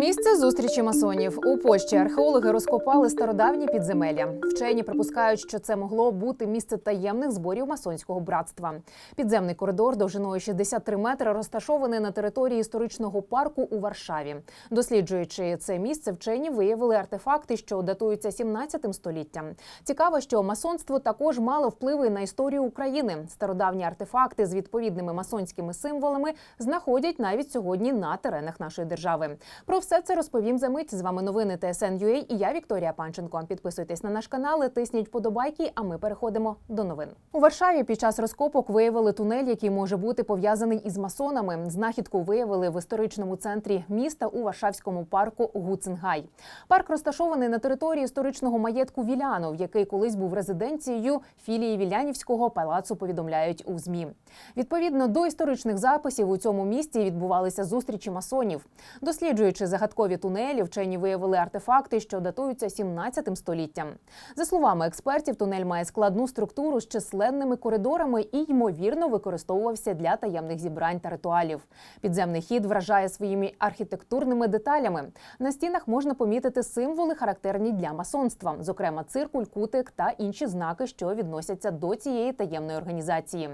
Місце зустрічі масонів у Польщі археологи розкопали стародавні підземелля. Вчені припускають, що це могло бути місце таємних зборів масонського братства. Підземний коридор довжиною 63 метри розташований на території історичного парку у Варшаві. Досліджуючи це місце, вчені виявили артефакти, що датуються 17 століттям. Цікаво, що масонство також мало впливи на історію України. Стародавні артефакти з відповідними масонськими символами знаходять навіть сьогодні на теренах нашої держави. Про все це розповім за мить. З вами новини ТСН.UA і я Вікторія Панченко. Підписуйтесь на наш канал, тисніть подобайки. А ми переходимо до новин. У Варшаві під час розкопок виявили тунель, який може бути пов'язаний із масонами. Знахідку виявили в історичному центрі міста у Варшавському парку Гуценгай. Парк розташований на території історичного маєтку Вілянов, який колись був резиденцією філії Вілянівського палацу. Повідомляють у змі. Відповідно до історичних записів у цьому місті відбувалися зустрічі масонів. Досліджуючи загадкові тунелі, вчені виявили артефакти, що датуються 17 століттям. За словами експертів, тунель має складну структуру з численними коридорами і ймовірно використовувався для таємних зібрань та ритуалів. Підземний хід вражає своїми архітектурними деталями. На стінах можна помітити символи, характерні для масонства, зокрема циркуль, кутик та інші знаки, що відносяться до цієї таємної організації.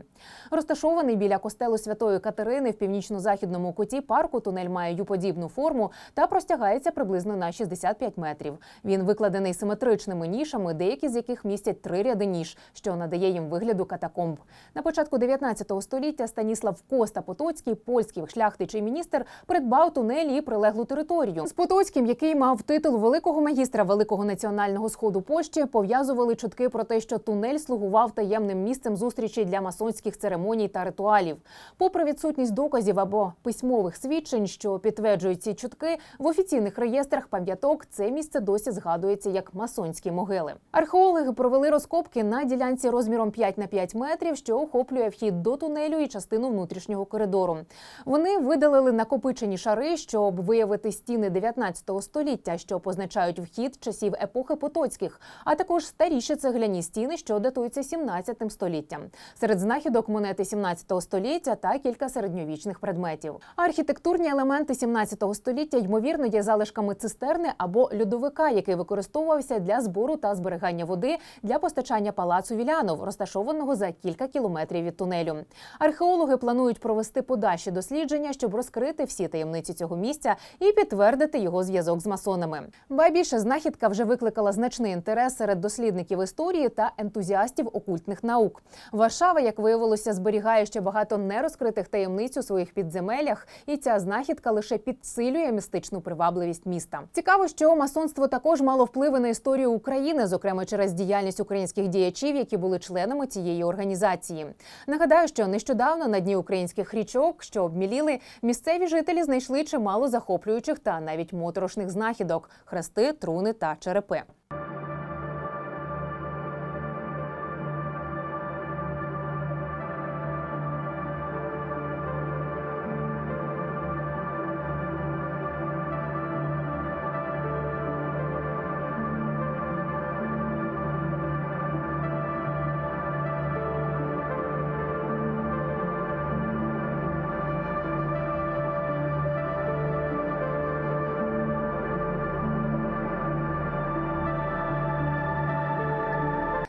Розташований біля костелу Святої Катерини в північно-західному куті парку тунель має ю-подібну форму та простягається приблизно на 65 метрів. Він викладений симетричними нішами, деякі з яких містять три ряди ніж, що надає їм вигляду катакомб. На початку 19 століття Станіслав Коста Потоцький, польський шляхтич і міністр, придбав тунелі і прилеглу територію. З Потоцьким, який мав титул великого магістра Великого національного сходу Польщі, пов'язували чутки про те, що тунель слугував таємним місцем зустрічі для масонських церемоній та ритуалів. Попри відсутність доказів або письмових свідчень, що підтверджують ці чутки, в офіційних реєстрах пам'яток це місце досі згадується як масонські могили. Археологи провели розкопки на ділянці розміром 5 на 5 метрів, що охоплює вхід до тунелю і частину внутрішнього коридору. Вони видалили накопичені шари, щоб виявити стіни 19 століття, що позначають вхід часів епохи Потоцьких, а також старіші цегляні стіни, що датуються 17 століттям. Серед знахідок монети 17 століття та кілька середньовічних предметів. Архітектурні елементи 17 століття ймовірно є залишками цистерни або льодовика, який використовувався для збору та зберігання води для постачання палацу Вілянов, розташованого за кілька кілометрів від тунелю. Археологи планують провести подальші дослідження, щоб розкрити всі таємниці цього місця і підтвердити його зв'язок з масонами. Ба більше знахідка вже викликала значний інтерес серед дослідників історії та ентузіастів окультних наук. Варшава, як виявилося, зберігає ще багато нерозкритих таємниць у своїх підземеллях, і ця знахідка лише підсилює містичну привабливість міста. Цікаво, що масонство також мало впливи на історію України, зокрема через діяльність українських діячів, які були членами цієї організації. Нагадаю, що нещодавно на дні українських річок, що обміліли, місцеві жителі знайшли чимало захоплюючих та навіть моторошних знахідок: хрести, труни та черепи.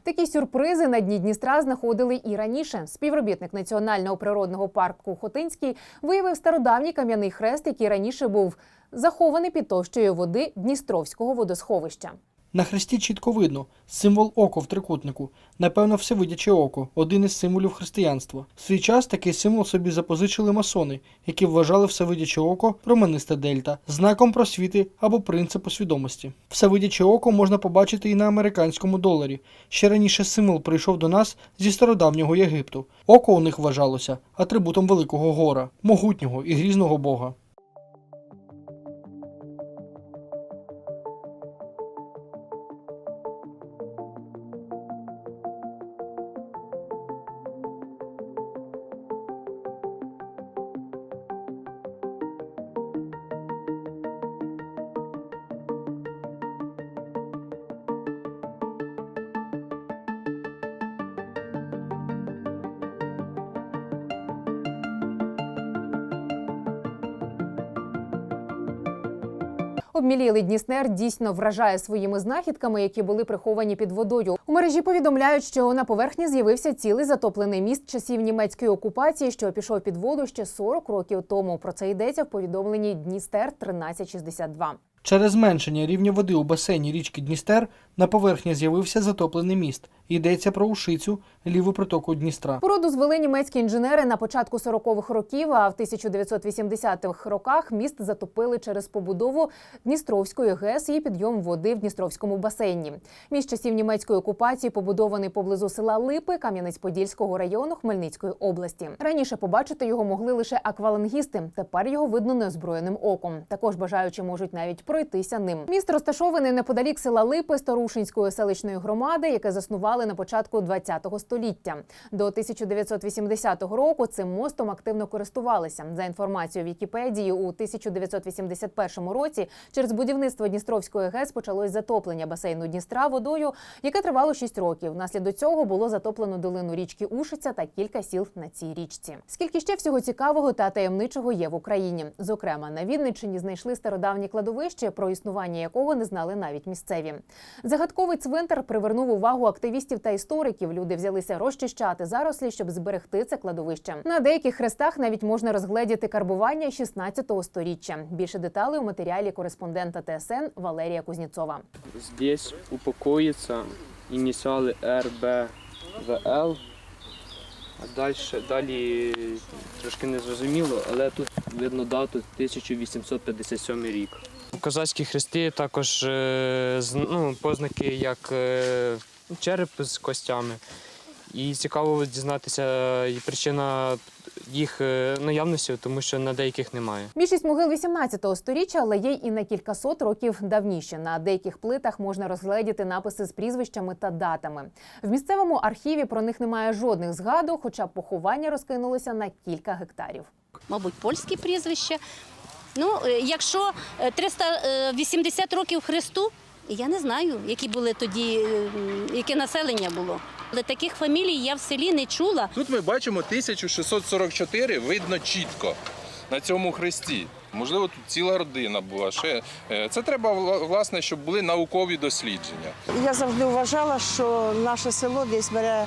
Такі сюрпризи на дні Дністра знаходили і раніше. Співробітник національного природного парку Хотинський виявив стародавній кам'яний хрест, який раніше був захований під товщою води Дністровського водосховища. На хресті чітко видно символ око в трикутнику, напевно, всевидяче око, один із символів християнства. В свій час такий символ собі запозичили масони, які вважали всевидяче око промениста дельта, знаком просвіти або принципу свідомості. Всевидяче око можна побачити і на американському доларі. Ще раніше символ прийшов до нас зі стародавнього Єгипту. Око у них вважалося атрибутом великого гора, могутнього і грізного бога. Обмілілий Дніснер дійсно вражає своїми знахідками, які були приховані під водою. У мережі повідомляють, що на поверхні з'явився цілий затоплений міст часів німецької окупації, що пішов під воду ще 40 років тому. Про це йдеться в повідомленні Дністер 1362. Через зменшення рівня води у басейні річки Дністер на поверхні з'явився затоплений міст. Йдеться про Ушицю, ліву протоку Дністра. Породу звели німецькі інженери на початку 40-х років, а в 1980-х роках міст затопили через побудову Дністровської ГЕС і підйом води в Дністровському басейні. Міст часів німецької окупації побудований поблизу села Липи Кам'янець-Подільського району Хмельницької області. Раніше побачити його могли лише аквалангісти. Тепер його видно неозброєним оком. Також бажаючі можуть навіть пройтися ним. Міст розташований неподалік села Липи Старушинської селищної громади, яке заснували на початку ХХ століття. До 1980 року цим мостом активно користувалися. За інформацією Вікіпедії, у 1981 році через будівництво Дністровської ГЕС почалось затоплення басейну Дністра водою, яке тривало 6 років. Внаслідок цього було затоплено долину річки Ушиця та кілька сіл на цій річці. Скільки ще всього цікавого та таємничого є в Україні? Зокрема, на Вінниччині знайшли стародавнє кладовище, про існування якого не знали навіть місцеві. Загадковий цвинтар привернув увагу активістів та істориків. Люди взялися розчищати зарослі, щоб зберегти це кладовище. На деяких хрестах навіть можна розгледіти карбування 16 сторіччя. Більше деталей у матеріалі кореспондента ТСН Валерія Кузнєцова. Здесь упокоїться ініціали РБВЛ. А далі, далі трошки не зрозуміло, але тут видно дату 1857 рік. Козацькі хрести також е, ну, познаки як е, череп з костями. І цікаво дізнатися і причина їх е, наявності, тому що на деяких немає. Більшість могил 18 сторіччя, але є і на кількасот років давніше. На деяких плитах можна розгледіти написи з прізвищами та датами. В місцевому архіві про них немає жодних згадок, хоча поховання розкинулося на кілька гектарів. мабуть, польські прізвища. Ну, е, якщо е, 380 років Христу, я не знаю, які були тоді, е, яке населення було. Але таких фамілій я в селі не чула. Тут ми бачимо 1644, видно чітко на цьому хресті. Можливо, тут ціла родина була. Ще е, це треба власне, щоб були наукові дослідження. Я завжди вважала, що наше село десь бере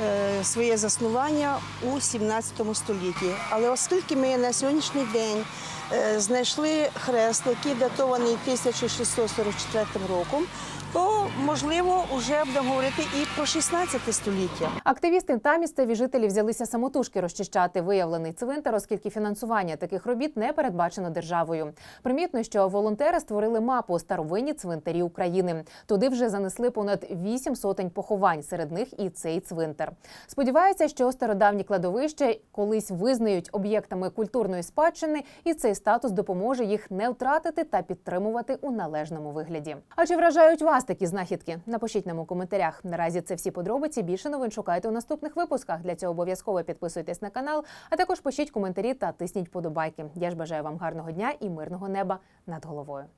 е, своє заснування у 17 столітті. Але оскільки ми на сьогоднішній день е, знайшли хрест, який датований 1644 роком, то можливо вже будемо говорити і про 16 століття. Активісти та місцеві жителі взялися самотужки розчищати виявлений цвинтар, оскільки фінансування таких робіт не передбачено державою. Примітно, що волонтери створили мапу старовинні цвинтарі України. Туди вже занесли понад вісім сотень поховань, серед них і цей цвинтар. Сподіваються, що стародавні кладовища колись визнають об'єктами культурної спадщини, і цей статус допоможе їх не втратити та підтримувати у належному вигляді. А чи вражають вас такі знахідки? Напишіть нам у коментарях. Наразі це всі подробиці. Більше новин шукайте у наступних випусках. Для цього обов'язково підписуйтесь на канал, а також пишіть коментарі та тисніть подобайки. Я ж бажаю вам гарного дня і мирного неба над головою.